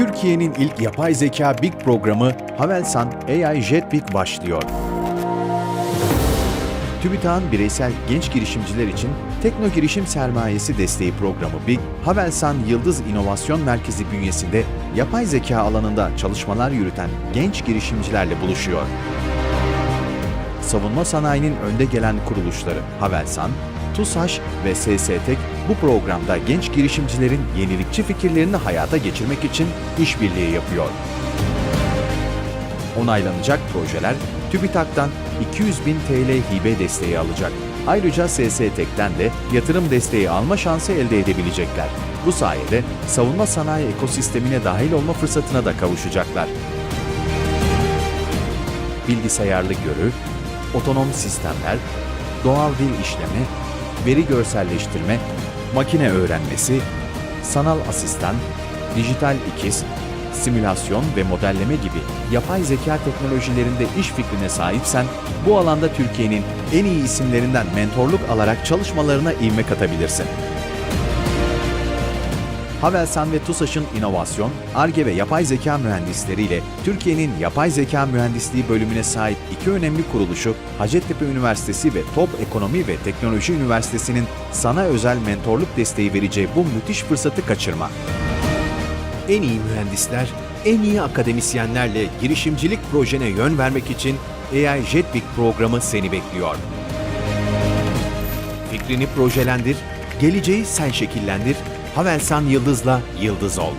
Türkiye'nin ilk yapay zeka Big programı Havelsan AI Jet Big başlıyor. TÜBİTAK'ın bireysel genç girişimciler için Tekno Girişim Sermayesi Desteği Programı BİG, Havelsan Yıldız İnovasyon Merkezi bünyesinde yapay zeka alanında çalışmalar yürüten genç girişimcilerle buluşuyor. Savunma sanayinin önde gelen kuruluşları Havelsan, TUSAŞ ve SSTEK bu programda genç girişimcilerin yenilikçi fikirlerini hayata geçirmek için işbirliği yapıyor. Onaylanacak projeler TÜBİTAK'tan 200 bin TL hibe desteği alacak. Ayrıca SSTEK'ten de yatırım desteği alma şansı elde edebilecekler. Bu sayede savunma sanayi ekosistemine dahil olma fırsatına da kavuşacaklar. Bilgisayarlı görü, otonom sistemler, doğal dil işleme, veri görselleştirme, makine öğrenmesi, sanal asistan, dijital ikiz, simülasyon ve modelleme gibi yapay zeka teknolojilerinde iş fikrine sahipsen, bu alanda Türkiye'nin en iyi isimlerinden mentorluk alarak çalışmalarına ivme katabilirsin. Havelsan ve TUSAŞ'ın inovasyon, ARGE ve yapay zeka mühendisleriyle Türkiye'nin yapay zeka mühendisliği bölümüne sahip iki önemli kuruluşu Hacettepe Üniversitesi ve Top Ekonomi ve Teknoloji Üniversitesi'nin sana özel mentorluk desteği vereceği bu müthiş fırsatı kaçırma. En iyi mühendisler, en iyi akademisyenlerle girişimcilik projene yön vermek için AI JetBig programı seni bekliyor. Fikrini projelendir, geleceği sen şekillendir, Havelsan Yıldız'la yıldız ol.